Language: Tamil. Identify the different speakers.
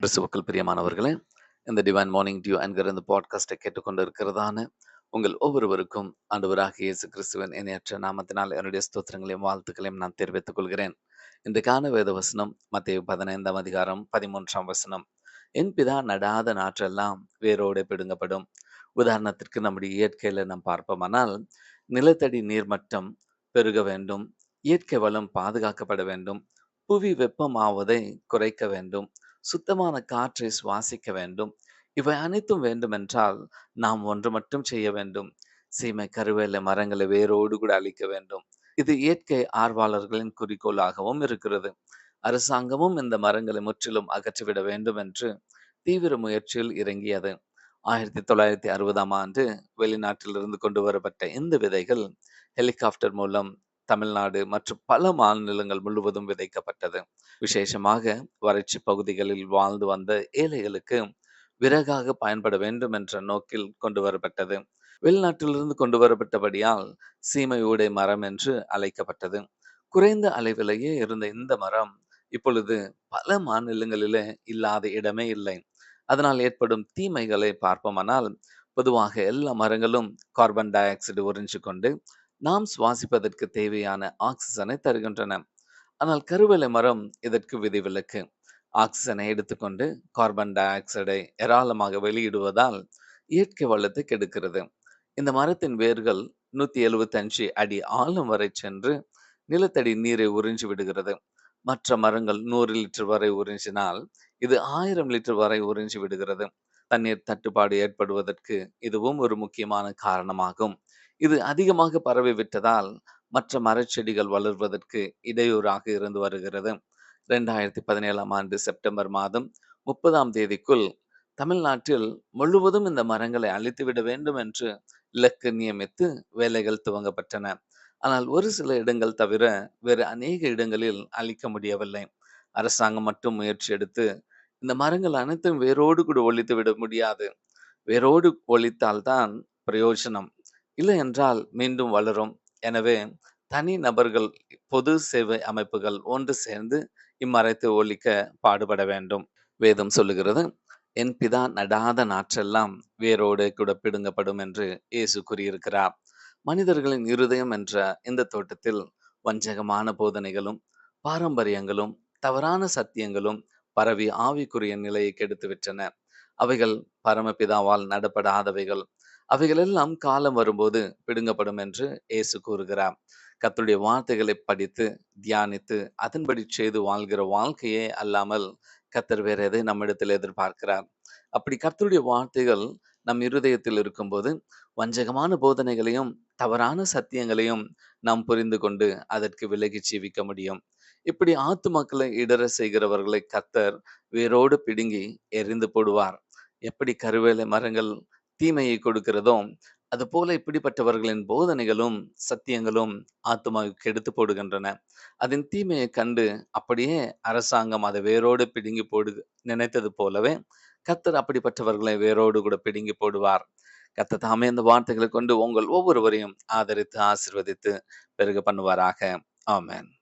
Speaker 1: கிறிஸ்துவுக்குள் பிரியமானவர்களே இந்த டிவைன் மார்னிங் டியூ என்கிற இந்த பாட்காஸ்டை கேட்டுக்கொண்டு இருக்கிறதான உங்கள் ஒவ்வொருவருக்கும் ஆண்டவராக இயேசு கிறிஸ்துவின் இணையற்ற நாமத்தினால் என்னுடைய ஸ்தோத்திரங்களையும் வாழ்த்துக்களையும் நான் தெரிவித்துக் கொள்கிறேன். இன்றைக்கான வேத வசனம் மத்திய பதினைந்தாம் அதிகாரம் பதிமூன்றாம் வசனம். என் பிதா நடாத நாற்றெல்லாம் வேரோடு பிடுங்கப்படும். உதாரணத்திற்கு நம்முடைய இயற்கையில நாம் பார்ப்போமானால் நிலத்தடி நீர்மட்டம் பெருக வேண்டும் இயற்கை வளம் பாதுகாக்கப்பட வேண்டும் புவி வெப்பமாவதை குறைக்க வேண்டும் சுத்தமான காற்றை சுவாசிக்க வேண்டும். இவை அனைத்தும் வேண்டுமென்றால் நாம் ஒன்று மட்டும் செய்ய வேண்டும். சீமை கருவேலை மரங்களை வேரோடு கூட அழிக்க வேண்டும். இது இயற்கை ஆர்வலர்களின் குறிக்கோளாகவும் இருக்கிறது. அரசாங்கமும் இந்த மரங்களை முற்றிலும் அகற்றிவிட வேண்டும் என்று தீவிர முயற்சியில் இறங்கியது. ஆயிரத்தி தொள்ளாயிரத்தி அறுபதாம் ஆண்டு வெளிநாட்டிலிருந்து கொண்டு வரப்பட்ட இந்த விதைகள் ஹெலிகாப்டர் மூலம் தமிழ்நாடு மற்றும் பல மாநிலங்கள் முழுவதும் விதைக்கப்பட்டது. விசேஷமாக வறட்சி பகுதிகளில் வாழ்ந்து வந்த ஏழைகளுக்கு விறகாக பயன்பட வேண்டும் என்ற நோக்கில் கொண்டு வரப்பட்டது. வெளிநாட்டிலிருந்து கொண்டு வரப்பட்டபடியால் சீமை ஊடை மரம் என்று அழைக்கப்பட்டது. குறைந்த அளவிலேயே இருந்த இந்த மரம் இப்பொழுது பல மாநிலங்களிலே இல்லாத இடமே இல்லை. அதனால் ஏற்படும் தீமைகளை பார்ப்போமானால் பொதுவாக எல்லா மரங்களும் கார்பன் டை ஆக்சைடு உறிஞ்சு கொண்டு நாம் சுவாசிப்பதற்கு தேவையான ஆக்சிஜனை தருகின்றன. ஆனால் கருவேலை மரம் இதற்கு விதிவிலக்கு ஆக்சிஜனை எடுத்துக்கொண்டு கார்பன் டை ஆக்சைடை ஏராளமாக வெளியிடுவதால் இயற்கை வளத்தை கெடுக்கிறது. இந்த மரத்தின் வேர்கள் நூத்தி எழுபத்தஞ்சு அடி ஆழம் வரை சென்று நிலத்தடி நீரை உறிஞ்சி விடுகிறது. மற்ற மரங்கள் நூறு லிட்டர் வரை உறிஞ்சினால் இது ஆயிரம் லிட்டர் வரை உறிஞ்சி விடுகிறது. தண்ணீர் தட்டுப்பாடு ஏற்படுவதற்கு இதுவும் ஒரு முக்கியமான காரணமாகும். இது அதிகமாக பரவி விட்டதால் மற்ற மரச்செடிகள் வளர்வதற்கு இடையூறாக இருந்து வருகிறது. ரெண்டாயிரத்தி பதினேழாம் ஆண்டு செப்டம்பர் மாதம் முப்பதாம் தேதிக்குள் தமிழ்நாட்டில் முழுவதும் இந்த மரங்களை அழித்துவிட வேண்டும் என்று இலக்கு நியமித்து வேலைகள் துவங்கப்பட்டன. ஆனால் ஒரு சில இடங்கள் தவிர வேறு அநேக இடங்களில் அழிக்க முடியவில்லை. அரசாங்கம் மட்டும் முயற்சி எடுத்து இந்த மரங்கள் அனைத்தும் வேரோடு கூட ஒழித்து விட முடியாது. வேரோடு ஒழித்தால்தான் பிரயோஜனம். இல்லை என்றால் மீண்டும் வளரும். எனவே தனி நபர்கள் பொது சேவை அமைப்புகள் ஒன்று சேர்ந்து இம்மரத்தை ஒழிக்க பாடுபட வேண்டும். வேதம் சொல்லுகிறது என் பிதா நடாத நாற்றெல்லாம் வேரோடு கூட பிடுங்கப்படும் என்று இயேசு கூறியிருக்கிறார். மனிதர்களின் இருதயம் என்ற இந்த தோட்டத்தில் வஞ்சகமான போதனைகளும் பாரம்பரியங்களும் தவறான சத்தியங்களும் பரவி ஆவிக்குரிய நிலையை கெடுத்து விட்டன அவைகள் பரமபிதாவால் நடப்படாதவைகள். அவைகளெல்லாம் காலம் வரும்போது பிடுங்கப்படும் என்று இயேசு கூறுகிறார். கத்துடைய வார்த்தைகளை படித்து தியானித்து அதன்படி செய்து வாழ்கிற வாழ்க்கையே அல்லாமல் கத்தர் வேற எதை நம்மிடத்தில் எதிர்பார்க்கிறார். அப்படி கத்தருடைய வார்த்தைகள் நம் இருதயத்தில் இருக்கும்போது வஞ்சகமான போதனைகளையும் தவறான சத்தியங்களையும் நாம் புரிந்து கொண்டு அதற்கு விலகி ஜீவிக்க முடியும். இப்படி ஆத்து மக்களை இடர செய்கிறவர்களை கத்தர் வேரோடு பிடுங்கி எரிந்து போடுவார். எப்படி கருவேலை மரங்கள் தீமையை கொடுக்கிறதோ அதுபோல இப்படிப்பட்டவர்களின் போதனைகளும் சத்தியங்களும் ஆத்மாவுக்கு எடுத்து போடுகின்றன. அதன் தீமையை கண்டு அப்படியே அரசாங்கம் அதை வேரோடு பிடுங்கி போடு நினைத்தது போலவே கத்தர் அப்படிப்பட்டவர்களை வேரோடு கூட பிடுங்கி போடுவார். கத்த தாமே இந்த வார்த்தைகளை கொண்டு உங்கள் ஒவ்வொருவரையும் ஆதரித்து ஆசிர்வதித்து பெருக பண்ணுவாராக. ஆமேன்.